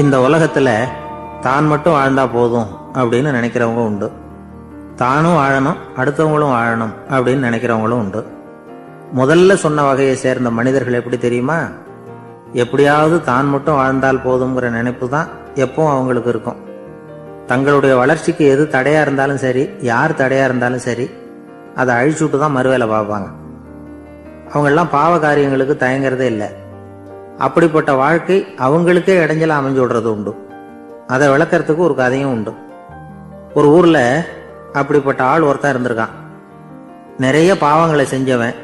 இந்த உலகத்துல தான் மட்டும் வாழ்ந்தா போதும் அப்படின்னு நினைக்கிறவங்க உண்டு. தானும் வாழணும் அடுத்தவங்களும் வாழணும் அப்படின்னு நினைக்கிறவங்களும் உண்டு. முதல்ல சொன்ன வகையை சேர்ந்த மனிதர்கள் எப்படி தெரியுமா? எப்படியாவது தான் மட்டும் வாழ்ந்தால் போதுங்கிற நினைப்பு தான் எப்பவும் அவங்களுக்கு இருக்கும். தங்களுடைய வளர்ச்சிக்கு எது தடையா இருந்தாலும் சரி யார் தடையா இருந்தாலும் சரி அதை அழிச்சுட்டு தான் மறுவேலை பார்ப்பாங்க. அவங்கெல்லாம் பாவ காரியங்களுக்கு தயங்குறதே இல்லை. அப்படிப்பட்ட வாழ்க்கை அவங்களுக்கே இடைஞ்சல அமைஞ்சு விடுறது உண்டு. அதை விளக்கிறதுக்கு ஒரு கதையும் உண்டு. ஒரு ஊரில் அப்படிப்பட்ட ஆள் ஒருத்தன் இருந்திருக்கான். நிறைய பாவங்களை செஞ்சவன்.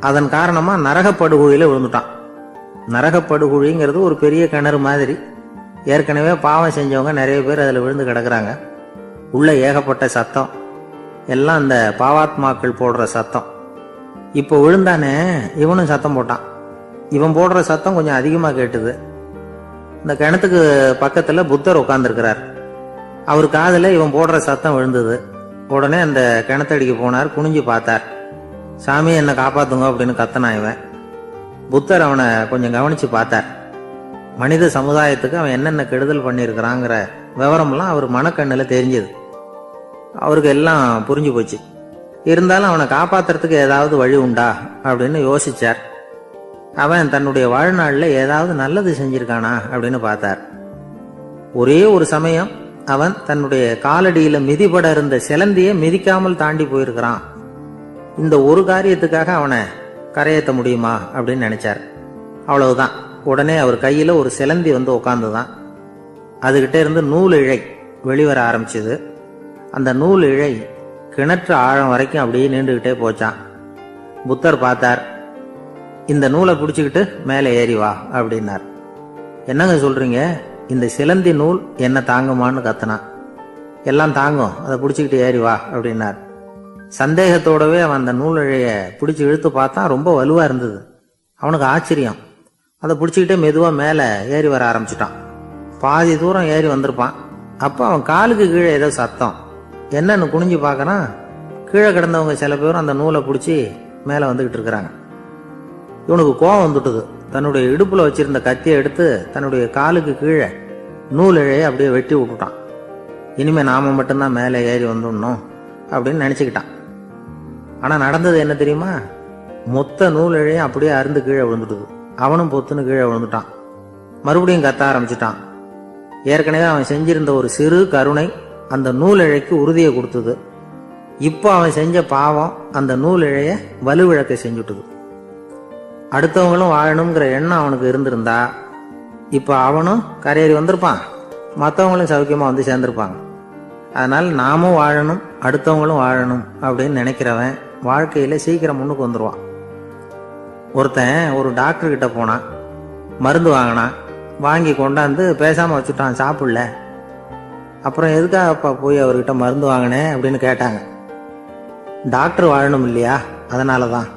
அதன் காரணமாக நரகப்படுகுழியில் விழுந்துட்டான். நரகப்படுகுழிங்கிறது ஒரு பெரிய கிணறு மாதிரி. ஏற்கனவே பாவம் செஞ்சவங்க நிறைய பேர் அதில் விழுந்து கிடக்குறாங்க. உள்ள ஏகப்பட்ட சத்தம். எல்லாம் அந்த பாவாத்மாக்கள் போடுற சத்தம். இப்போ விழுந்தானே இவனும் சத்தம் போட்டான். இவன் போடுற சத்தம் கொஞ்சம் அதிகமாக கேட்டுது. இந்த கிணத்துக்கு பக்கத்தில் புத்தர் உட்காந்துருக்கிறார் அவர் காதில் இவன் போடுற சத்தம் விழுந்தது. உடனே அந்த கிணத்தடிக்கு போனார் குனிஞ்சு பார்த்தார். சாமி என்னை காப்பாத்துங்க அப்படின்னு கத்தனா இவன். புத்தர் அவனை கொஞ்சம் கவனித்து பார்த்தார். மனித சமுதாயத்துக்கு அவன் என்னென்ன கெடுதல் பண்ணியிருக்கிறாங்கிற விவரம்லாம் அவர் மனக்கண்ணில் தெரிஞ்சது. அவருக்கு எல்லாம் புரிஞ்சு போச்சு. இருந்தாலும் அவனை காப்பாத்துறதுக்கு ஏதாவது வழி உண்டா அப்படின்னு யோசிச்சார். அவன் தன்னுடைய வாழ்நாளில் ஏதாவது நல்லது செஞ்சிருக்கானா அப்படின்னு பார்த்தார். ஒரே ஒரு சமயம் அவன் தன்னுடைய காலடியில் மிதிபட இருந்த சிலந்தியை மிதிக்காமல் தாண்டி போயிருக்கிறான். இந்த ஒரு காரியத்துக்காக அவனை கரையேற்ற முடியுமா அப்படின்னு நினைச்சார். அவ்வளவுதான். உடனே அவர் கையில் ஒரு சிலந்தி வந்து உட்காந்துதான் அதுகிட்ட இருந்து நூல் இழை வெளிவர ஆரம்பிச்சது. அந்த நூல் இழை கிணற்று ஆழம் வரைக்கும் அப்படியே நீண்டுகிட்டே போச்சான் புத்தர் பார்த்தார் இந்த நூலை பிடிச்சிக்கிட்டு மேலே ஏறி வா அப்படின்னார். என்னங்க சொல்கிறீங்க இந்த சிலந்தி நூல் என்ன தாங்குமான்னு கத்தனான் எல்லாம் தாங்கும். அதை பிடிச்சிக்கிட்டு ஏறி வா அப்படின்னார். சந்தேகத்தோடவே அவன் அந்த நூலழைய பிடிச்சி இழுத்து பார்த்தான் ரொம்ப வலுவாக இருந்தது. அவனுக்கு ஆச்சரியம். அதை பிடிச்சிக்கிட்டே மெதுவாக மேலே ஏறி வர ஆரம்பிச்சிட்டான். பாதி தூரம் ஏறி வந்திருப்பான். அப்போ அவன் காலுக்கு கீழே ஏதோ சத்தம். என்னன்னு குனிஞ்சு பார்க்கறான். கீழே கிடந்தவங்க சில பேரும் அந்த நூலை பிடிச்சி மேலே வந்துக்கிட்டு இருக்கிறாங்க. இவனுக்கு கோவம் வந்துட்டுது. தன்னுடைய இடுப்புல வச்சிருந்த கத்தியை எடுத்து தன்னுடைய காலுக்கு கீழே நூலிழையை அப்படியே வெட்டி விட்டுட்டான். இனிமே நாம மட்டும்தான் மேலே ஏறி வந்துடணும் அப்படின்னு நினச்சிக்கிட்டான். ஆனால் நடந்தது என்ன தெரியுமா? மொத்த நூல் இழையும் அப்படியே அருந்து கீழே விழுந்துட்டுது அவனும் பொத்துன்னு கீழே விழுந்துட்டான். மறுபடியும் கத்த ஆரம்பிச்சிட்டான். ஏற்கனவே அவன் செஞ்சிருந்த ஒரு சிறு கருணை அந்த நூல் இழைக்கு உறுதியை கொடுத்தது. இப்போ அவன் செஞ்ச பாவம் அந்த நூல் வலுவிழக்க செஞ்சுட்டுது. அடுத்தவங்களும் வாழணுங்கிற எண்ணம் அவனுக்கு இருந்திருந்தா இப்போ அவனும் கரையேறி வந்திருப்பான். மற்றவங்களும் சௌக்கியமாக வந்து சேர்ந்துருப்பாங்க. அதனால் நாமும் வாழணும் அடுத்தவங்களும் வாழணும் அப்படின்னு நினைக்கிறவன் வாழ்க்கையில் சீக்கிரம் முன்னுக்கு வந்துடுவான் ஒருத்தன் ஒரு டாக்டர் கிட்ட போனான் மருந்து வாங்கினான் வாங்கி கொண்டாந்து பேசாமல் வச்சுட்டான் சாப்பிடல. அப்புறம் எதுக்காகப்பா போய் அவர்கிட்ட மருந்து வாங்கினேன் அப்படின்னு கேட்டாங்க. டாக்டர் வாழணும் இல்லையா? அதனால தான்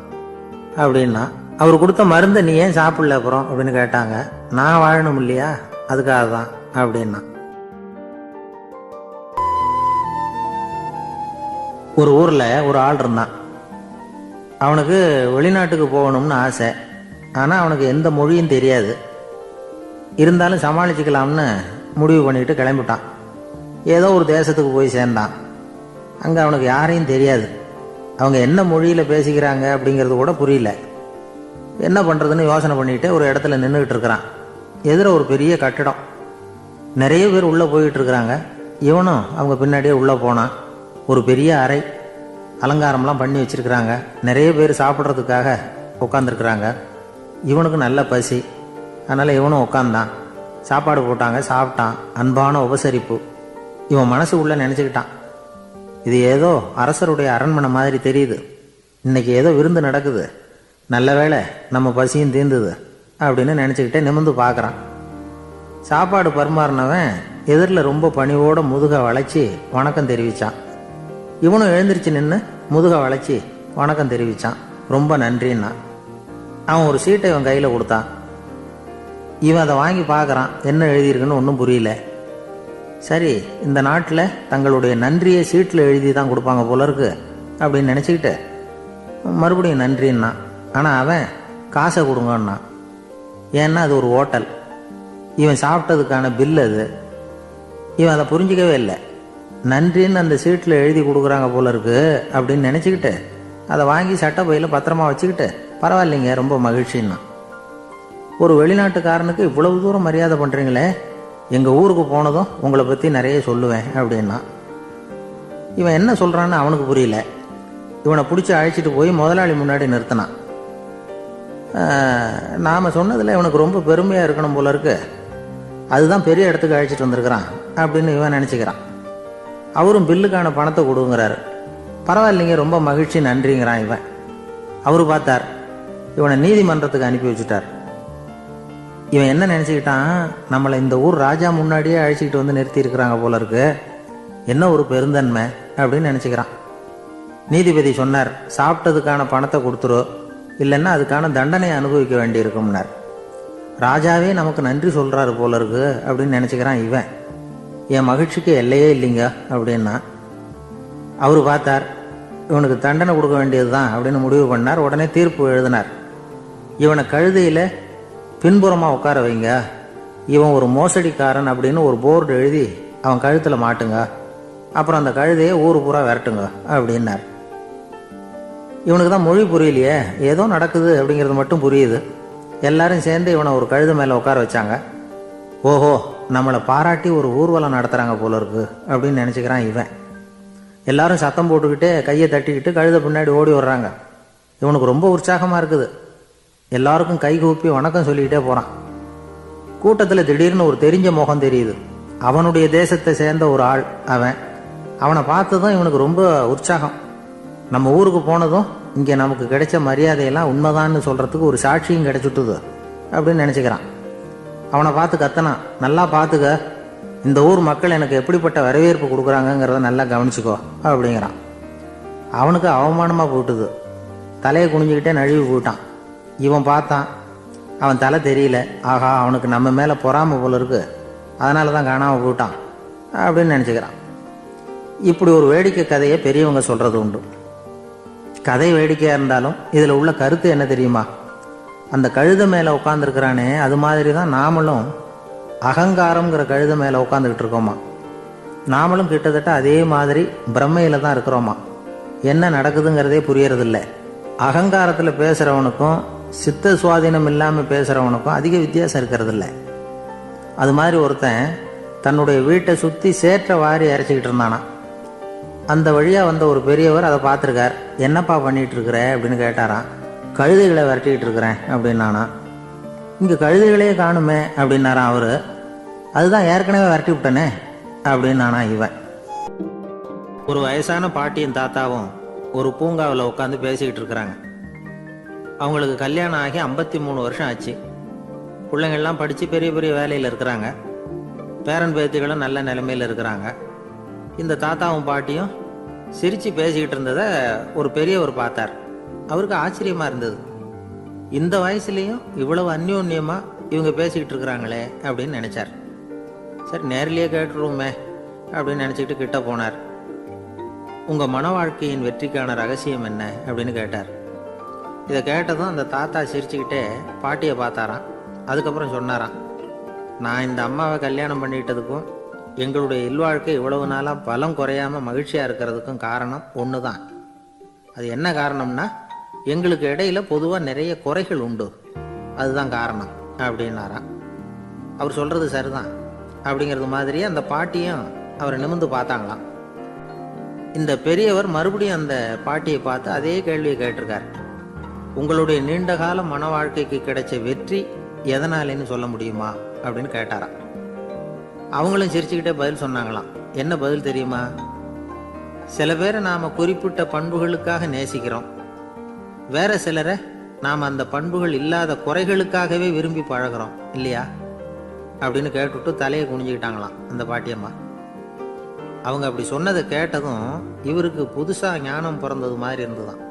அப்படின்னா அவர் கொடுத்த மருந்தை நீ ஏன் சாப்பிடல அப்புறம்? அப்படின்னு கேட்டாங்க. நான் வாழணும் இல்லையா? அதுக்காக தான் அப்படின்னா. ஒரு ஊரில் ஒரு ஆள் இருந்தான். அவனுக்கு வெளிநாட்டுக்கு போகணும்னு ஆசை. ஆனால் அவனுக்கு எந்த மொழியும் தெரியாது. இருந்தாலும் சமாளிச்சுக்கலாம்னு முடிவு பண்ணிட்டு கிளம்பிட்டான். ஏதோ ஒரு தேசத்துக்கு போய் சேர்ந்தான். அங்கே அவனுக்கு யாரையும் தெரியாது. அவங்க என்ன மொழியில் பேசிக்கிறாங்க அப்படிங்கிறது கூட புரியல. என்ன பண்ணுறதுன்னு யோசனை பண்ணிட்டு ஒரு இடத்துல நின்றுக்கிட்டு இருக்கிறான். எதிர ஒரு பெரிய கட்டிடம். நிறைய பேர் உள்ளே போயிட்டு இருக்கிறாங்க. இவனும் அவங்க பின்னாடியே உள்ளே போனான். ஒரு பெரிய அறை. அலங்காரம்லாம் பண்ணி வச்சிருக்கிறாங்க. நிறைய பேர் சாப்பிட்றதுக்காக உட்காந்துருக்குறாங்க இவனுக்கு நல்ல பசி. அதனால் இவனும் உட்காந்தான் சாப்பாடு போட்டாங்க சாப்பிட்டான். அன்பான உபசரிப்பு. இவன் மனசு நினச்சிக்கிட்டான். இது ஏதோ அரசருடைய அரண்மனை மாதிரி தெரியுது. இன்னைக்கு ஏதோ விருந்து நடக்குது. நல்ல வேளை நம்ம பசியும் தீர்ந்தது அப்படின்னு நினச்சிக்கிட்டே நிமிந்து பார்க்குறான். சாப்பாடு பரிமாறினவன் எதிரில் ரொம்ப பணிவோட முதுக வளைச்சி வணக்கம் தெரிவித்தான் இவனும் எழுந்திருச்சு நின்று முதுக வளைச்சி வணக்கம் தெரிவிச்சான். ரொம்ப நன்றின்னா. அவன் ஒரு சீட்டை இவன் கையில் கொடுத்தான். இவன் அதை வாங்கி பார்க்குறான். என்ன எழுதியிருக்குன்னு ஒன்றும் புரியல. சரி இந்த நாட்டில் தங்களுடைய நன்றியை சீட்டில் எழுதி தான் கொடுப்பாங்க போல இருக்கு அப்படின்னு நினச்சிக்கிட்டு மறுபடியும் நன்றின்னா. ஆனால் அவன் காசை கொடுங்கன்னா ஏன்னா அது ஒரு ஹோட்டல். இவன் சாப்பிட்டதுக்கான பில் அது. இவன் அதை புரிஞ்சிக்கவே இல்லை. நன்றின்னு அந்த சீட்டில் எழுதி கொடுக்குறாங்க போல இருக்கு அப்படின்னு நினச்சிக்கிட்டு அதை வாங்கி சட்டை பையில் பத்திரமா வச்சுக்கிட்டு பரவாயில்லைங்க ரொம்ப மகிழ்ச்சின்னா. ஒரு வெளிநாட்டுக்காரனுக்கு இவ்வளவு தூரம் மரியாதை பண்ணுறீங்களே எங்கள் ஊருக்கு போனதும் உங்களை பற்றி நிறைய சொல்லுவேன் அப்படின்னா. இவன் என்ன சொல்கிறான்னு அவனுக்கு புரியல. இவனை பிடிச்சி அழைச்சிட்டு போய் முதலாளி முன்னாடி நிறுத்தினான். நாம் சொன்னதில் இவனுக்கு ரொம்ப பெருமையாக இருக்கணும் போல இருக்கு. அதுதான் பெரிய இடத்துக்கு அழைச்சிட்டு வந்திருக்கிறான் அப்படின்னு இவன் நினச்சிக்கிறான். அவரும் பில்லுக்கான பணத்தை கொடுங்கிறாரு. பரவாயில்லைங்க ரொம்ப மகிழ்ச்சி நன்றிங்கிறான் இவன். அவரு பார்த்தார் இவனை நீதிமன்றத்துக்கு அனுப்பி வச்சுட்டார். இவன் என்ன நினச்சிக்கிட்டான்? நம்மளை இந்த ஊர் ராஜா முன்னாடியே அழைச்சிக்கிட்டு வந்து நிறுத்தி இருக்கிறாங்க போல இருக்கு. என்ன ஒரு பெருந்தன்மை அப்படின்னு நினச்சிக்கிறான். நீதிபதி சொன்னார் சாப்பிட்டதுக்கான பணத்தை கொடுத்துரு இல்லைன்னா அதுக்கான தண்டனையை அனுபவிக்க வேண்டியிருக்கும்னார். ராஜாவே நமக்கு நன்றி சொல்கிறாரு போல இருக்கு அப்படின்னு நினச்சிக்கிறான் இவன். என் மகிழ்ச்சிக்கு எல்லையே இல்லைங்க அப்படின்னா அவர் பார்த்தார் இவனுக்கு தண்டனை கொடுக்க வேண்டியது தான் அப்படின்னு முடிவு பண்ணார் உடனே தீர்ப்பு எழுதினார். இவனை கழுதையில் பின்புறமாக உட்கார வைங்க. இவன் ஒரு மோசடிக்காரன் அப்படின்னு ஒரு போர்டு எழுதி அவன் கழுத்தில் மாட்டுங்க. அப்புறம் அந்த கழுதையை ஊர் பூரா விரட்டுங்க அப்படின்னார். இவனுக்கு தான் மொழி புரியலையே. ஏதோ நடக்குது அப்படிங்கிறது மட்டும் புரியுது. எல்லாரும் சேர்ந்து இவனை ஒரு கழுத மேலே உட்கார வச்சாங்க. ஓஹோ நம்மளை பாராட்டி ஒரு ஊர்வலம் நடத்துகிறாங்க போல இருக்கு அப்படின்னு நினச்சிக்கிறான் இவன். எல்லாரும் சத்தம் போட்டுக்கிட்டு கையை தட்டிக்கிட்டு கழுத பின்னாடி ஓடி வர்றாங்க. இவனுக்கு ரொம்ப உற்சாகமாக இருக்குது. எல்லாருக்கும் கை கூப்பி வணக்கம் சொல்லிக்கிட்டே போகிறான் கூட்டத்தில் திடீர்னு ஒரு தெரிஞ்ச முகம் தெரியுது. அவனுடைய தேசத்தை சேர்ந்த ஒரு ஆள் அவன். அவனை பார்த்து தான் இவனுக்கு ரொம்ப உற்சாகம். நம்ம ஊருக்கு போனதும் இங்கே நமக்கு கிடைச்ச மரியாதையெல்லாம் உண்மைதான்னு சொல்கிறதுக்கு ஒரு சாட்சியும் கிடைச்சிட்டுது அப்படின்னு நினச்சிக்கிறான். அவனை பார்த்து கத்தனான் நல்லா பார்த்துக்க இந்த ஊர் மக்கள் எனக்கு எப்படிப்பட்ட வரவேற்பு கொடுக்குறாங்கங்கிறத நல்லா கவனிச்சுக்கோ அப்படிங்கிறான். அவனுக்கு அவமானமாக போட்டுது. தலையை குனிஞ்சுக்கிட்டே நழுவி போயிட்டான். இவன் பார்த்தான் அவன் தலை தெரியல. ஆஹா அவனுக்கு நம்ம மேலே பொறாமல் போல இருக்கு. அதனால தான் காணாமல் போயிட்டான் அப்படின்னு நினச்சிக்கிறான். இப்படி ஒரு வேடிக்கை கதையை பெரியவங்க சொல்கிறது உண்டு. கதை வேடிக்கையாக இருந்தாலும் இதில் உள்ள கருத்து என்ன தெரியுமா? அந்த கழுத மேலே உட்காந்துருக்கிறானே அது மாதிரி தான் நாமளும் அகங்காரம்ங்கிற கழுத மேலே உட்காந்துக்கிட்டு இருக்கோமா? நாமளும் கிட்டத்தட்ட அதே மாதிரி பிரம்மையில் தான் இருக்கிறோமா? என்ன நடக்குதுங்கிறதே புரியறதில்ல. அகங்காரத்தில் பேசுகிறவனுக்கும் சித்த சுவாதீனம் இல்லாமல் பேசுகிறவனுக்கும் அதிக வித்தியாசம் இருக்கிறதில்ல. அது மாதிரி ஒருத்தன் தன்னுடைய வீட்டை சுற்றி சேற்றை வாரி இறைச்சிக்கிட்டு இருந்தானா அந்த வழியாக வந்த ஒரு பெரியவர் அதை பார்த்துருக்கார். என்னப்பா பண்ணிகிட்டு இருக்கிற அப்படின்னு கேட்டாராம். கழுதைகளை விரட்டிக்கிட்டு இருக்கிறேன் அப்படின்னானா இங்கே கழுதைகளையே காணுமே அப்படின்னாராம் அவர். அதுதான் ஏற்கனவே விரட்டி விட்டனே அப்படின்னானா இவன். ஒரு வயசான பாட்டியும் தாத்தாவும் ஒரு பூங்காவில் உட்காந்து பேசிக்கிட்டு இருக்கிறாங்க அவங்களுக்கு கல்யாணம் ஆகி ஐம்பத்தி மூணு வருஷம் ஆச்சு. பிள்ளைங்கள்லாம் படித்து பெரிய பெரிய வேலையில் இருக்கிறாங்க. பேரன் பேத்திகளும் நல்ல நிலைமையில் இருக்கிறாங்க. இந்த தாத்தாவும் பாட்டியும் சிரித்து பேசிக்கிட்டு இருந்ததை ஒரு பெரியவர் பார்த்தார். அவருக்கு ஆச்சரியமாக இருந்தது. இந்த வயசுலேயும் இவ்வளவு அந்யோன்யமாக இவங்க பேசிக்கிட்டு இருக்கிறாங்களே அப்படின்னு நினச்சார். சரி நேரிலேயே கேட்டுருவோமே அப்படின்னு நினச்சிக்கிட்டு கிட்ட போனார். உங்கள் மன வாழ்க்கையின் வெற்றிக்கான ரகசியம் என்ன அப்படின்னு கேட்டார். இதை கேட்டதும் அந்த தாத்தா சிரிச்சுக்கிட்டே பாட்டியை பார்த்தாராம். அதுக்கப்புறம் சொன்னாராம் நான் இந்த அம்மாவை கல்யாணம் பண்ணிக்கிட்டதுக்கும் எங்களுடைய இல்வாழ்க்கை இவ்வளவு நாளாக பலம் குறையாமல் மகிழ்ச்சியாக இருக்கிறதுக்கும் காரணம் ஒன்று தான் அது என்ன காரணம்னா எங்களுக்கு இடையில பொதுவாக நிறைய குறைகள் உண்டு. அதுதான் காரணம் அப்படின்னாராம் அவர் சொல்கிறது சரிதான். அப்படிங்கிறது மாதிரியே அந்த பாட்டியும் அவரை நிமிந்து பார்த்தாங்களாம். இந்த பெரியவர் மறுபடியும் அந்த பாட்டியை பார்த்து அதே கேள்வியை கேட்டிருக்கார். உங்களுடைய நீண்ட கால மன வாழ்க்கைக்கு கிடைச்ச வெற்றி எதனாலேன்னு சொல்ல முடியுமா? அப்படின்னு கேட்டாராம். அவங்களும் சிரிச்சுக்கிட்டே பதில் சொன்னாங்களாம். என்ன பதில் தெரியுமா? சில பேரை நாம் குறிப்பிட்ட பண்புகளுக்காக நேசிக்கிறோம். வேற சிலரை நாம் அந்த பண்புகள் இல்லாத குறைகளுக்காகவே விரும்பி பழகிறோம் இல்லையா? அப்படின்னு கேட்டுவிட்டு தலையை குனிஞ்சுக்கிட்டாங்களாம் அந்த பாட்டியம்மா. அவங்க அப்படி சொன்னதை கேட்டதும் இவருக்கு புதுசாக ஞானம் பிறந்தது மாதிரி இருந்துதான்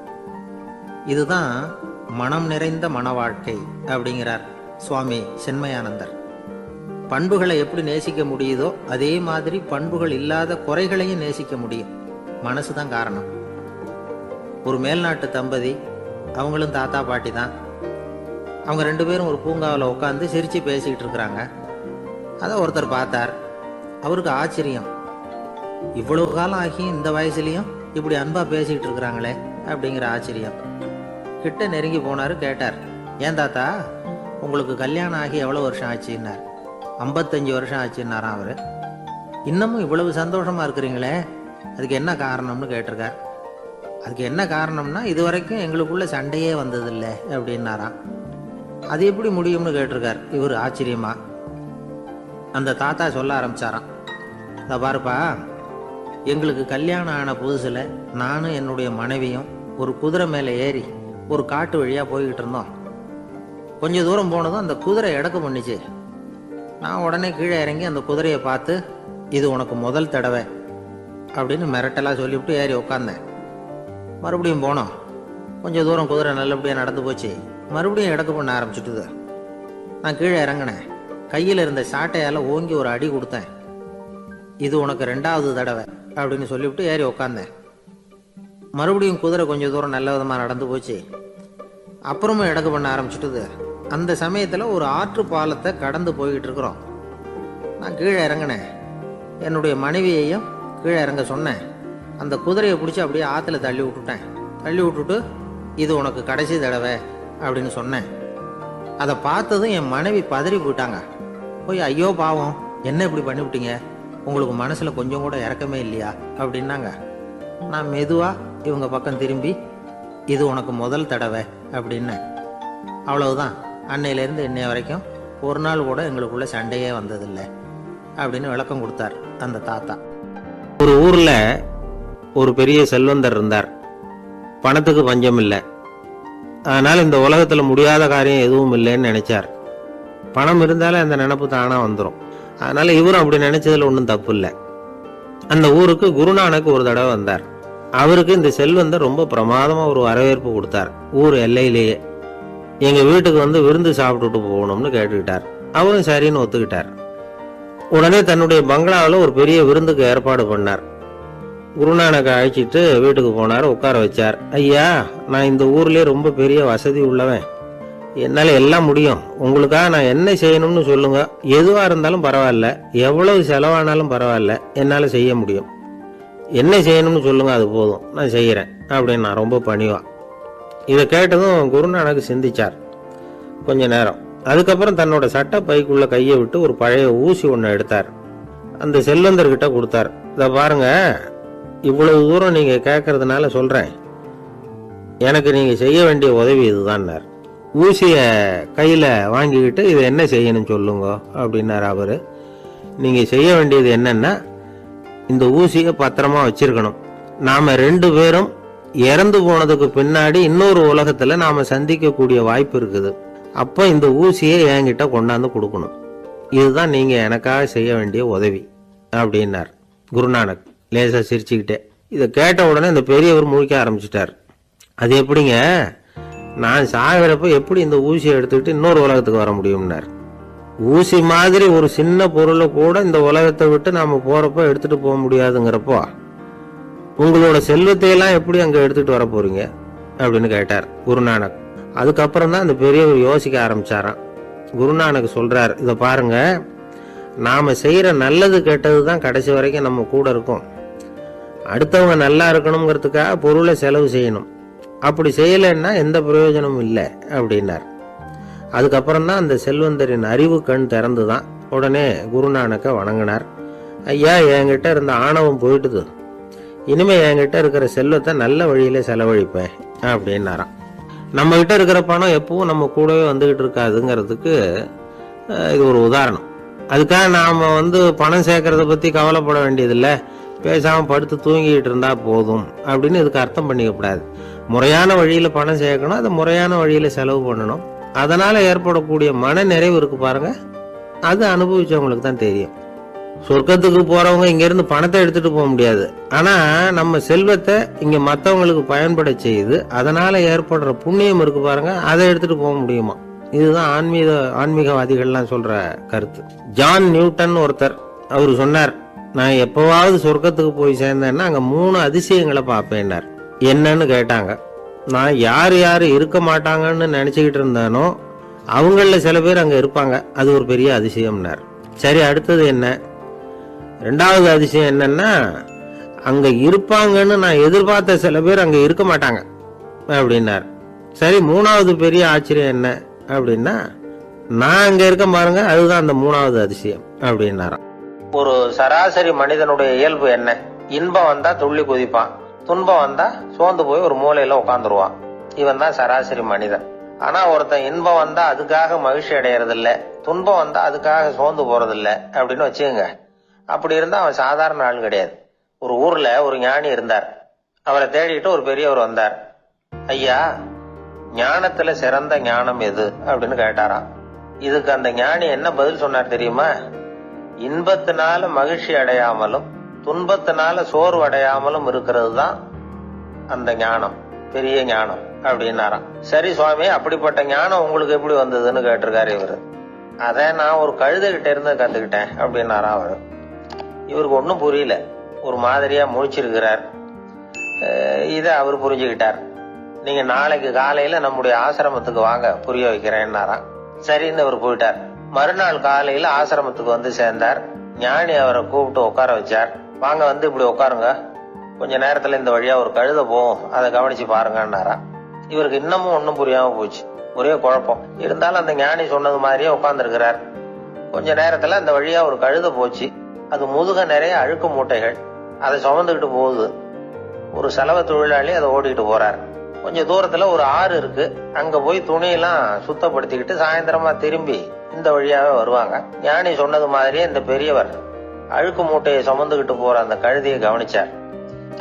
இதுதான் மனம் நிறைந்த மன வாழ்க்கை அப்படிங்கிறார் சுவாமி சென்மயானந்தர். பண்புகளை எப்படி நேசிக்க முடியுதோ அதே மாதிரி பண்புகள் இல்லாத குறைகளையும் நேசிக்க முடியும். மனசு தான் காரணம். ஒரு மேல்நாட்டு தம்பதி அவங்களும் தாத்தா பாட்டி தான். அவங்க ரெண்டு பேரும் ஒரு பூங்காவில் உட்காந்து சிரித்து பேசிக்கிட்டு இருக்கிறாங்க. அதை ஒருத்தர் பார்த்தார். அவருக்கு ஆச்சரியம். இவ்வளவு காலம் ஆகி இந்த வயசுலேயும் இப்படி அன்பாக பேசிக்கிட்டு இருக்கிறாங்களே அப்படிங்கிற ஆச்சரியம். கிட்ட நெருங்கி போனார் கேட்டார் ஏன் தாத்தா உங்களுக்கு கல்யாணம் ஆகி எவ்வளோ வருஷம் ஆச்சுன்னார்? ஐம்பத்தஞ்சு வருஷம் ஆச்சுன்னாராம் அவர். இன்னமும் இவ்வளவு சந்தோஷமாக இருக்கிறீங்களே அதுக்கு என்ன காரணம்னு கேட்டிருக்கார். அதுக்கு என்ன காரணம்னா இது வரைக்கும் எங்களுக்குள்ள சண்டையே வந்ததில்லை அப்படின்னாராம் அது எப்படி முடியும்னு கேட்டிருக்கார். இவர் ஆச்சரியமா. அந்த தாத்தா சொல்ல ஆரம்பிச்சாராம். இதை பாருப்பா எங்களுக்கு கல்யாணம் ஆன புதுசில் நானும் என்னுடைய மனைவியும் ஒரு குதிரை மேலே ஏறி ஒரு காட்டு வழியாக போய்கிட்டு இருந்தோம். கொஞ்ச தூரம் போனதும் அந்த குதிரை இடக்கு பண்ணிச்சு. நான் உடனே கீழே இறங்கி அந்த குதிரையை பார்த்து இது உனக்கு முதல் தடவை அப்படின்னு மிரட்டலாக சொல்லிவிட்டு ஏறி உட்காந்தேன் மறுபடியும் போனோம். கொஞ்சம் தூரம் குதிரை நல்லபடியாக நடந்து போச்சு. மறுபடியும் இடக்கு பண்ண ஆரம்பிச்சுட்டுது. நான் கீழே இறங்கினேன். கையில் இருந்த சாட்டையால் ஓங்கி ஒரு அடி கொடுத்தேன். இது உனக்கு ரெண்டாவது தடவை அப்படின்னு சொல்லிவிட்டு ஏறி உக்காந்தேன். மறுபடியும் குதிரை கொஞ்சம் தூரம் நல்ல விதமாக நடந்து போச்சு. அப்புறமும் இடக்கு பண்ண ஆரம்பிச்சுட்டுது. அந்த சமயத்தில் ஒரு ஆற்று பாலத்தை கடந்து போய்கிட்டு இருக்கிறோம் நான் கீழே இறங்கினேன். என்னுடைய மனைவியையும் கீழே இறங்க சொன்னேன். அந்த குதிரையை பிடிச்சி அப்படியே ஆற்றுல தள்ளி விட்டுட்டேன். தள்ளி விட்டுட்டு இது உனக்கு கடைசி தடவை அப்படின்னு சொன்னேன். அதை பார்த்ததும் என் மனைவி பதறி போயிட்டாங்க. போய் ஐயோ பாவம். என்ன இப்படி பண்ணிவிட்டீங்க உங்களுக்கு மனசில் கொஞ்சம் கூட இறக்கமே இல்லையா? அப்படின்னாங்க. நான் மெதுவாக இவங்க பக்கம் திரும்பி இது உனக்கு முதல் தடவை அப்படின்னேன். அவ்வளவுதான். அன்னையிலேருந்து இன்னைய வரைக்கும் ஒரு நாள் கூட எங்களுக்குள்ள சண்டையே வந்ததில்லை அப்படின்னு விளக்கம் கொடுத்தார் அந்த தாத்தா. ஒரு ஊரில் ஒரு பெரிய செல்வந்தர் இருந்தார். பணத்துக்கு பஞ்சம் இல்லை. அதனால் இந்த உலகத்தில் முடியாத காரியம் எதுவும் இல்லைன்னு நினச்சார். பணம் இருந்தாலும் அந்த நினப்பு தானாக வந்துடும் அதனால் இவரும் அப்படி நினச்சதில் ஒன்றும் தப்பு இல்லை. அந்த ஊருக்கு குருநானக் ஒரு தடவை வந்தார். அவருக்கு இந்த செல்வந்தர் ரொம்ப பிரமாதமாக ஒரு வரவேற்பு கொடுத்தார். ஊர் எல்லையிலேயே. எங்கள் வீட்டுக்கு வந்து விருந்து சாப்பிட்டுட்டு போகணும்னு கேட்டுக்கிட்டார். அவரும் சரின்னு ஒத்துக்கிட்டார். உடனே தன்னுடைய பங்களாவில் ஒரு பெரிய விருந்துக்கு ஏற்பாடு பண்ணார். குருநானக்கை அழைச்சிட்டு வீட்டுக்கு போனார் உட்கார வச்சார். ஐயா நான் இந்த ஊர்லேயே ரொம்ப பெரிய வசதி உள்ளவன். என்னால் எல்லாம் முடியும். உங்களுக்காக நான் என்ன செய்யணும்னு சொல்லுங்க. எதுவாக இருந்தாலும் பரவாயில்ல. எவ்வளவு செலவானாலும் பரவாயில்ல. என்னால் செய்ய முடியும். என்ன செய்யணும்னு சொல்லுங்க அது போதும். நான் செய்கிறேன் அப்படின்னு நான் ரொம்ப பணிவா இதை கேட்டதும் குருநானக் சிந்திச்சார். கொஞ்ச நேரம். அதுக்கப்புறம் தன்னோட சட்டை பைக்குள்ள கையை விட்டு ஒரு பழைய ஊசி ஒன்று எடுத்தார். அந்த செல்வந்தர்கிட்ட கொடுத்தார். இதை பாருங்க இவ்வளவு தூரம் நீங்க கேட்கறதுனால சொல்றேன். எனக்கு நீங்க செய்ய வேண்டிய உதவி இதுதான்னார். ஊசிய கையில வாங்கிக்கிட்டு இதை என்ன செய்யணும் சொல்லுங்க அப்படின்னார் அவரு. நீங்க செய்ய வேண்டியது என்னன்னா இந்த ஊசியை பத்திரமா வச்சிருக்கணும். நாம ரெண்டு பேரும் இறந்து போனதுக்கு பின்னாடி இன்னொரு உலகத்துல நாம சந்திக்கக்கூடிய வாய்ப்பு இருக்குது. அப்போ இந்த ஊசியை என்கிட்ட கொண்டாந்து கொடுக்கணும். இதுதான் நீங்க எனக்காக செய்ய வேண்டிய உதவி அப்படின்னார். குருநானக் லேசா சிரிச்சுக்கிட்டே. இதை கேட்ட உடனே இந்த பெரியவர் முழிக்க ஆரம்பிச்சிட்டார். அது எப்படிங்க? நான் சாகிறப்ப எப்படி இந்த ஊசியை எடுத்துக்கிட்டு இன்னொரு உலகத்துக்கு வர முடியும்னார்? ஊசி மாதிரி ஒரு சின்ன பொருளை கூட இந்த உலகத்தை விட்டு நாம போறப்ப எடுத்துட்டு போக முடியாதுங்கிறப்போ உங்களோட செல்வத்தையெல்லாம் எப்படி அங்கே எடுத்துகிட்டு வர போறீங்க? அப்படின்னு கேட்டார் குருநானக். அதுக்கப்புறம் தான் அந்த பெரியவர் யோசிக்க ஆரம்பிச்சாராம். குருநானக் சொல்றார் இதை பாருங்க நாம செய்யற நல்லது கெட்டது தான் கடைசி வரைக்கும் நம்ம கூட இருக்கும். அடுத்தவங்க நல்லா இருக்கணுங்கிறதுக்காக பொருளை செலவு செய்யணும். அப்படி செய்யலைன்னா எந்த பிரயோஜனமும் இல்லை அப்படின்னார். அதுக்கப்புறம் தான் அந்த செல்வந்தரின் அறிவு கண் திறந்து தான் உடனே குருநானக்கை வணங்கினார். ஐயா என்கிட்ட இருந்த ஆணவம் போயிட்டுது. இனிமே என்கிட்ட இருக்கிற செல்வத்தை நல்ல வழியில செலவழிப்பேன் அப்படின்னாராம். நம்ம கிட்ட இருக்கிற பணம் எப்பவும் நம்ம கூடவே வந்துகிட்டு இருக்காதுங்கிறதுக்கு இது ஒரு உதாரணம். அதுக்காக நாம் வந்து பணம் சேர்க்கறத பற்றி கவலைப்பட வேண்டியதில்லை. பேசாமல் படுத்து தூங்கிக்கிட்டு இருந்தால் போதும் அப்படின்னு இதுக்கு அர்த்தம் பண்ணிக்கக்கூடாது. முறையான வழியில் பணம் சேர்க்கணும் அதை முறையான வழியில் செலவு பண்ணணும். அதனால் ஏற்படக்கூடிய மன நிறைவு இருக்குது பாருங்கள் அது அனுபவிச்சவங்களுக்கு தான் தெரியும். சொர்க்கத்துக்கு போறவங்க இங்க இருந்து பணத்தை எடுத்துட்டு போக முடியாது. ஆனா நம்ம செல்வத்தை இங்க மத்தவங்களுக்கு பயன்பட செய்து அதனால ஏற்படுற புண்ணியம் இருக்கு பாருங்க அதை எடுத்துட்டு போக முடியுமா? இதுதான் ஆன்மீக ஆன்மீகவாதிகள்லாம் சொல்ற கருத்து. ஜான் நியூட்டன் ஒருத்தர் அவர் சொன்னார் நான் எப்பவாவது சொர்க்கத்துக்கு போய் சேர்ந்தேன்னா அங்க மூணு அதிசயங்களை பார்ப்பேன்னார். என்னன்னு கேட்டாங்க. நான் யார் யார் இருக்க மாட்டாங்கன்னு நினைச்சுக்கிட்டு இருந்தானோ அவங்களில் சில பேர் அங்கே இருப்பாங்க. அது ஒரு பெரிய அதிசயம்னார். சரி அடுத்தது என்ன? ரெண்டாவது அதிசயம் என்னன்னா அங்க இருப்பாங்கன்னு நான் எதிர்பார்த்த சில பேர் அங்க இருக்க மாட்டாங்க அப்படின்னார். சரி மூணாவது பெரிய ஆச்சரியம் என்ன அப்படின்னா நான் அங்க இருக்க பாருங்க அதுதான் அந்த மூணாவது அதிசயம் அப்படின்னாராம். ஒரு சராசரி மனிதனுடைய இயல்பு என்ன? இன்பம் வந்தா துள்ளி குதிப்பான் துன்பம் வந்தா சோர்ந்து போய் ஒரு மூலையில உட்காந்துருவான் இவன் தான் சராசரி மனிதன். ஆனா ஒருத்தன் இன்பம் வந்தா அதுக்காக மகிழ்ச்சி அடையறது இல்ல துன்பம் வந்தா அதுக்காக சோர்ந்து போறது இல்ல அப்படின்னு வச்சுக்கோங்க. அப்படி இருந்தா அவன் சாதாரண ஆள் கிடையாது. ஒரு ஊர்ல ஒரு ஞானி இருந்தார். அவரை தேடிட்டு ஒரு பெரியவர் வந்தார். ஐயா ஞானத்துல சிறந்த ஞானம் எது? அப்படின்னு கேட்டாராம். இதுக்கு அந்த ஞானி என்ன பதில் சொன்னார் தெரியுமா? இன்பத்தினால மகிழ்ச்சி அடையாமலும் துன்பத்தினால சோர்வு அடையாமலும் இருக்கிறது தான் அந்த ஞானம் பெரிய ஞானம் அப்படின்னாராம். சரி சுவாமி அப்படிப்பட்ட ஞானம் உங்களுக்கு எப்படி வந்ததுன்னு கேட்டிருக்காரு இவர். அதை நான் ஒரு கழுதுகிட்ட இருந்து கத்துக்கிட்டேன் அப்படின்னாராம் அவர். இவருக்கு ஒன்றும் புரியல. ஒரு மாதிரியாக முழிச்சிருக்கிறார். இதை அவர் புரிஞ்சுக்கிட்டார். நீங்கள் நாளைக்கு காலையில் நம்முடைய ஆசிரமத்துக்கு வாங்க புரிய வைக்கிறேன்னாராம். சரின்னு அவர் போயிட்டார். மறுநாள் காலையில் ஆசிரமத்துக்கு வந்து சேர்ந்தார். ஞானி அவரை கூப்பிட்டு உட்கார வச்சார். வாங்க வந்து இப்படி உட்காருங்க. கொஞ்ச நேரத்தில் இந்த வழியாக ஒரு கழுத போகும். அதை கவனித்து பாருங்கன்னாராம். இவருக்கு இன்னமும் ஒன்றும் புரியாமல் போச்சு. ஒரே குழப்பம். இருந்தாலும் அந்த ஞானி சொன்னது மாதிரியே உட்காந்துருக்கிறார் கொஞ்ச நேரத்தில் அந்த வழியாக ஒரு கழுத போச்சு. அது முதுக நிறைய அழுக்கு மூட்டைகள். அதை சுமந்துக்கிட்டு போகுது. ஒரு செலவு தொழிலாளி அதை ஓடிக்கிட்டு போறார். கொஞ்சம் தூரத்துல ஒரு ஆறு இருக்கு. அங்க போய் துணியெல்லாம் சுத்தப்படுத்திக்கிட்டு சாயந்தரமா திரும்பி இந்த வழியாவே வருவாங்க. ஞானி சொன்னது மாதிரியே இந்த பெரியவர் அழுக்கு மூட்டையை சுமந்துக்கிட்டு போற அந்த கழுதியை கவனிச்சார்.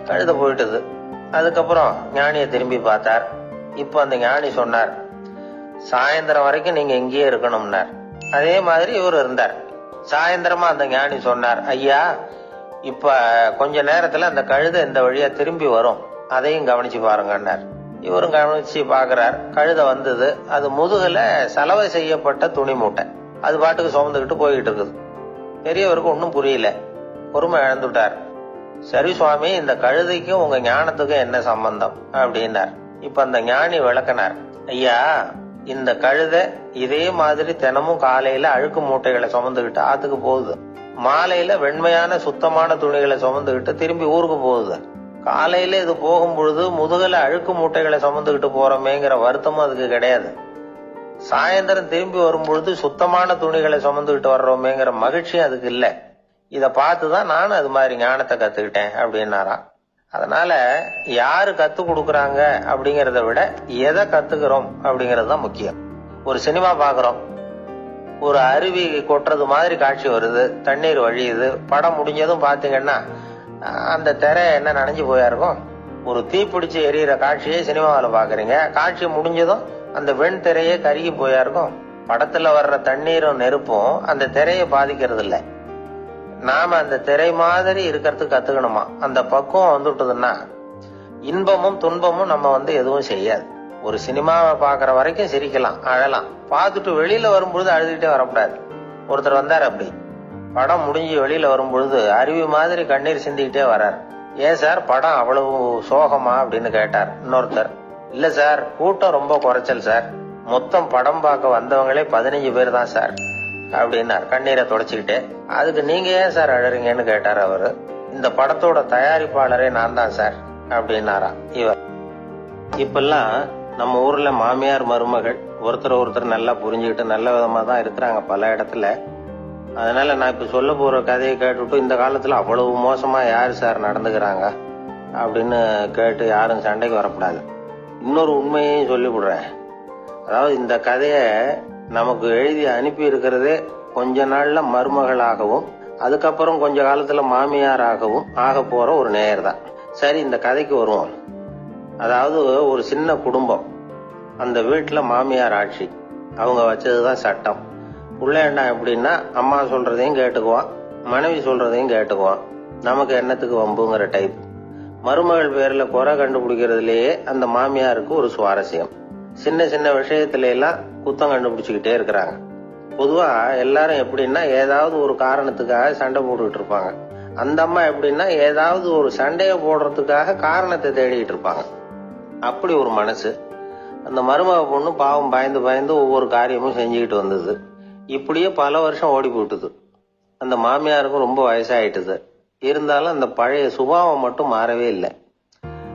கழுத போயிட்டது. அதுக்கப்புறம் ஞானியை திரும்பி பார்த்தார். இப்போ அந்த ஞானி சொன்னார் சாயந்தரம் வரைக்கும் நீங்க இங்கேயே இருக்கணும்னார். அதே மாதிரி இவர் இருந்தார். சாயந்தரமா அந்த ஞானி சொன்னார். ஐயா இப்ப கொஞ்ச நேரத்துல அந்த கழுதை இந்த வழியா திரும்பி வரும். அதையும் கவனிச்சு பாருங்கன்னார். இவரும் கவனிச்சு பாக்குறார். கழுதை வந்தது. அது முதுகுல சலவை செய்யப்பட்ட துணி மூட்டை. அது பாட்டுக்கு சுமந்துக்கிட்டு போய்கிட்டு இருக்குது. பெரியவருக்கு ஒன்றும் புரியல. பொறுமை இழந்துட்டார். சரி சுவாமி இந்த கழுதைக்கும் உங்க ஞானத்துக்கும் என்ன சம்பந்தம்? அப்படின்னார். இப்ப அந்த ஞானி விளக்கினார். ஐயா இந்த கழுதை இதே மாதிரி தினமும் காலையில அழுக்கு மூட்டைகளை சுமந்துக்கிட்டு ஆத்துக்கு போகுது. மாலையில வெண்மையான சுத்தமான துணிகளை சுமந்துக்கிட்டு திரும்பி ஊருக்கு போகுது. காலையில இது போகும் பொழுது முதுகுல அழுக்கு மூட்டைகளை சுமந்துக்கிட்டு போறோமேங்கிற வருத்தமும் அதுக்கு கிடையாது. சாயந்தரம் திரும்பி வரும்பொழுது சுத்தமான துணிகளை சுமந்துக்கிட்டு வர்றோமேங்கிற மகிழ்ச்சி அதுக்கு இல்ல. இத பார்த்துதான் நானும் அது மாதிரி ஞானத்தை கத்துக்கிட்டேன் அப்படின்னாராம். அதனால யாரு கத்து கொடுக்கறாங்க அப்படிங்கறத விட எதை கத்துக்கிறோம் அப்படிங்கறது தான் முக்கியம். ஒரு சினிமா பாக்குறோம். ஒரு அருவி கொட்டுறது மாதிரி காட்சி வருது தண்ணீர் வழியுது படம் முடிஞ்சதும் பாத்தீங்கன்னா அந்த திரை என்ன நனைஞ்சு போயா இருக்கும்? ஒரு தீப்பிடிச்சு எரியிற காட்சியை சினிமாவில் பாக்குறீங்க. காட்சி முடிஞ்சதும் அந்த வெண் திரையே கருகி போயா இருக்கும். படத்துல வர்ற தண்ணீரும் நெருப்பும் அந்த திரையை பாதிக்கிறது இல்லை நாம அந்த திரை மாதிரி இருக்கிறதுக்கு கத்துக்கணுமா? அந்த பக்குவம் வந்துட்டதுன்னா இன்பமும் துன்பமும் நம்ம வந்து எதுவும் செய்யாது. ஒரு சினிமாவை பாக்குற வரைக்கும் சிரிக்கலாம் அழலாம். பார்த்துட்டு வெளியில வரும்பொழுது அழுதுகிட்டே வரக்கூடாது. ஒருத்தர் வந்தார் அப்படி. படம் முடிஞ்சு வெளியில வரும்பொழுது அருவி மாதிரி கண்ணீர் சிந்திக்கிட்டே வரார். ஏன் சார் படம் அவ்வளவு சோகமா? அப்படின்னு கேட்டார் இன்னொருத்தர். இல்ல சார் கூட்டம் ரொம்ப குறைச்சல் சார். மொத்தம் படம் பார்க்க வந்தவங்களே பதினஞ்சு பேர் தான் சார். அப்படின்னார் கண்ணீரை தொடச்சுக்கிட்டே அதுக்கு நீங்க ஏன் சார் அழறீங்கன்னு கேட்டார் அவரு. இந்த படத்தோட தயாரிப்பாளரே நான் தான் சார் அப்படின்னாராம் இவர். இப்பெல்லாம் நம்ம ஊர்ல மாமியார் மருமகள் ஒருத்தர் ஒருத்தர் நல்லா புரிஞ்சுக்கிட்டு நல்ல விதமா தான் இருக்கிறாங்க பல இடத்துல. அதனால நான் இப்ப சொல்ல போற கதையை கேட்டுட்டு இந்த காலத்துல அவ்வளவு மோசமா யார் சார் நடந்துக்கிறாங்க அப்படின்னு கேட்டு யாரும் சண்டைக்கு வரக்கூடாது. இன்னொரு உண்மையையும் சொல்லிவிடுறேன். அதாவது இந்த கதையை நமக்கு எழுதி அனுப்பி இருக்கிறதே கொஞ்ச நாள்ல மருமகளாகவும் அதுக்கப்புறம் கொஞ்ச காலத்துல மாமியாராகவும் ஆக போற ஒரு நேயர் தான். சரி இந்த கதைக்கு வருவோம். அதாவது ஒரு சின்ன குடும்பம். அந்த வீட்டுல மாமியார் ஆட்சி. அவங்க வச்சதுதான் சட்டம். புள்ளேண்டா எப்படின்னா அம்மா சொல்றதையும் கேட்டுக்குவான் மனைவி சொல்றதையும் கேட்டுக்குவான். நமக்கு என்னத்துக்கு வம்புங்கிற டைப் மருமகள் பேர்ல குறை கண்டுபிடிக்கிறதுலயே அந்த மாமியாருக்கு ஒரு சுவாரஸ்யம். சின்ன சின்ன விஷயத்துல எல்லாம் குத்தம் கண்டுபிடிச்சுக்கிட்டே இருக்கிறாங்க. பொதுவா எல்லாரும் எப்படின்னா ஏதாவது ஒரு காரணத்துக்காக சண்டை போட்டுக்கிட்டு இருப்பாங்க. அந்த அம்மா எப்படின்னா ஏதாவது ஒரு சண்டையை போடுறதுக்காக காரணத்தை தேடிட்டு இருப்பாங்க. அப்படி ஒரு மனசு. அந்த மருமக பொண்ணு பாவம் பயந்து பயந்து ஒவ்வொரு காரியமும் செஞ்சுக்கிட்டு வந்தது. இப்படியே பல வருஷம் ஓடி போட்டுது அந்த மாமியாருக்கும் ரொம்ப வயசாயிட்டுது. இருந்தாலும் அந்த பழைய சுபாவம் மட்டும் மாறவே இல்லை.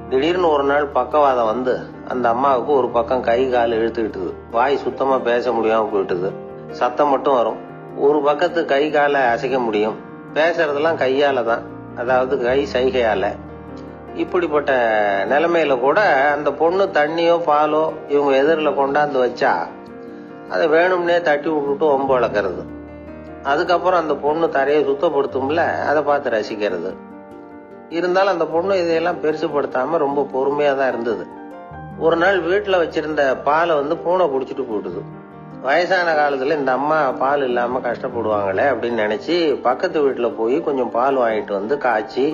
திடீர்னு ஒரு நாள் பக்கவாதம் வந்து அந்த அம்மாவுக்கு ஒரு பக்கம் கை கால் இழுத்துக்கிட்டுது. வாய் சுத்தமா பேச முடியாம போயிட்டுது. சத்தம் மட்டும் வரும். ஒரு பக்கத்து கை காலை அசைக்க முடியும். பேசுறதெல்லாம் கையால தான். அதாவது கை சைகையால. இப்படிப்பட்ட நிலைமையில கூட அந்த பொண்ணு தண்ணியோ பாலோ இவங்க எதிரில் கொண்டாந்து வச்சா அதை வேணும்னே தட்டி விட்டுட்டு ஒம்பு வளர்க்கறது. அதுக்கப்புறம் அந்த பொண்ணு தரையை சுத்தப்படுத்தும்ல அதை பார்த்து ரசிக்கிறது. இருந்தாலும் அந்த பொண்ணு இதையெல்லாம் பெருசுப்படுத்தாம ரொம்ப பொறுமையா தான் இருந்தது. ஒரு நாள் வீட்டில் வச்சிருந்த பாலை வந்து பூனை குடிச்சிட்டு போட்டுது. வயசான காலத்தில் இந்த அம்மா பால் இல்லாமல் கஷ்டப்படுவாங்களே அப்படின்னு நினச்சி பக்கத்து வீட்டில் போய் கொஞ்சம் பால் வாங்கிட்டு வந்து காய்ச்சி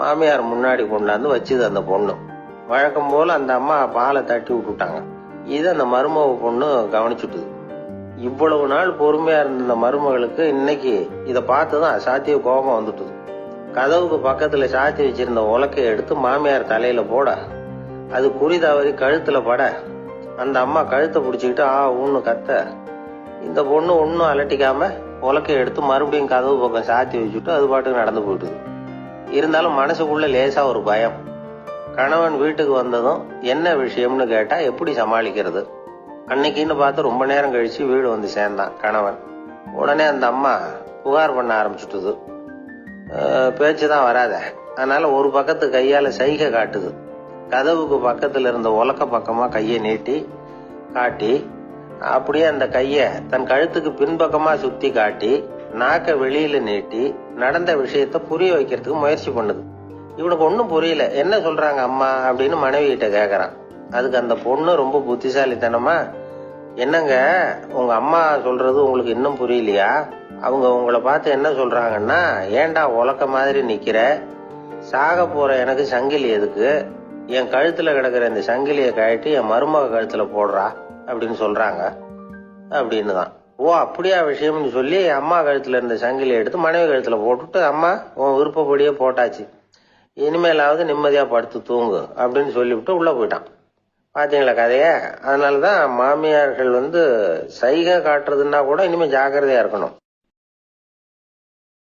மாமியார் முன்னாடி கொண்டாந்து வச்சுது அந்த பொண்ணு. வழக்கம் போல் அந்த அம்மா பாலை தட்டி விட்டுட்டாங்க. இது அந்த மருமக பொண்ணு கவனிச்சுட்டுது. இவ்வளவு நாள் பொறுமையாக இருந்த இந்த மருமகளுக்கு இன்னைக்கு இதை பார்த்து தான் அசாத்திய கோபம் வந்துட்டுது. கதவுக்கு பக்கத்தில் சாத்தி வச்சிருந்த உலக்கையை எடுத்து மாமியார் தலையில் போட அது குறி தவறி கழுத்துல பட. அந்த அம்மா கழுத்தை பிடிச்சிக்கிட்டு ஆ ஊன்னு கத்த. இந்த பொண்ணு ஒன்றும் அலட்டிக்காம உலக்கை எடுத்து மறுபடியும் கதவு பக்கம் சாத்தி வச்சுட்டு அது பாட்டுக்கு நடந்து போயிட்டுது. இருந்தாலும் மனசுக்குள்ள லேசா ஒரு பயம். கணவன் வீட்டுக்கு வந்ததும் என்ன விஷயம்னு கேட்டா எப்படி சமாளிக்கிறது? அன்னைக்குன்னு பார்த்து ரொம்ப நேரம் கழிச்சு வீடு வந்து சேர்ந்தான் கணவன். உடனே அந்த அம்மா புகார் பண்ண ஆரம்பிச்சுட்டுது. பேச்சு தான் வராத. அதனால ஒரு பக்கத்து கையால சைகை காட்டுது. கதவுக்கு பக்கத்துல இருந்த உலக்க பக்கமா கையை நீட்டி காட்டி அப்படியே அந்த கைய தன் கழுத்துக்கு பின்பக்கமா சுத்தி காட்டி நாக்க வெளியில நீட்டி நடந்த விஷயத்த புரிய வைக்கிறதுக்கு முயற்சி பண்ணுது. இவனுக்கு ஒன்றும் புரியல. என்ன சொல்றாங்க அம்மா அப்படின்னு மனைவி கிட்ட கேக்குறான். அதுக்கு அந்த பொண்ணு ரொம்ப புத்திசாலித்தனமா என்னங்க உங்க அம்மா சொல்றது உங்களுக்கு இன்னும் புரியலையா? அவங்க உங்களை பார்த்து என்ன சொல்றாங்கன்னா ஏண்டா உலக்க மாதிரி நிக்கிற? சாக போற எனக்கு சங்கிலி எதுக்கு? என் கழுத்தில் கிடக்கிற இந்த சங்கிலியை கழட்டி என் மருமக கழுத்தில் போடுறா அப்படின்னு சொல்கிறாங்க அப்படின்னு தான் ஓ அப்படியா விஷயம்னு சொல்லி அம்மா கழுத்தில் இருந்த சங்கிலியை எடுத்து மனைவி கழுத்தில் போட்டுட்டு அம்மா உன் விருப்பப்படியே போட்டாச்சு. இனிமேலாவது நிம்மதியாக படுத்து தூங்கு அப்படின்னு சொல்லிவிட்டு உள்ளே போயிட்டான். பார்த்திங்களா கதையை? அதனால தான் மாமியார்கள் வந்து சைகை காட்டுறதுன்னா கூட இனிமேல் ஜாக்கிரதையாக இருக்கணும்.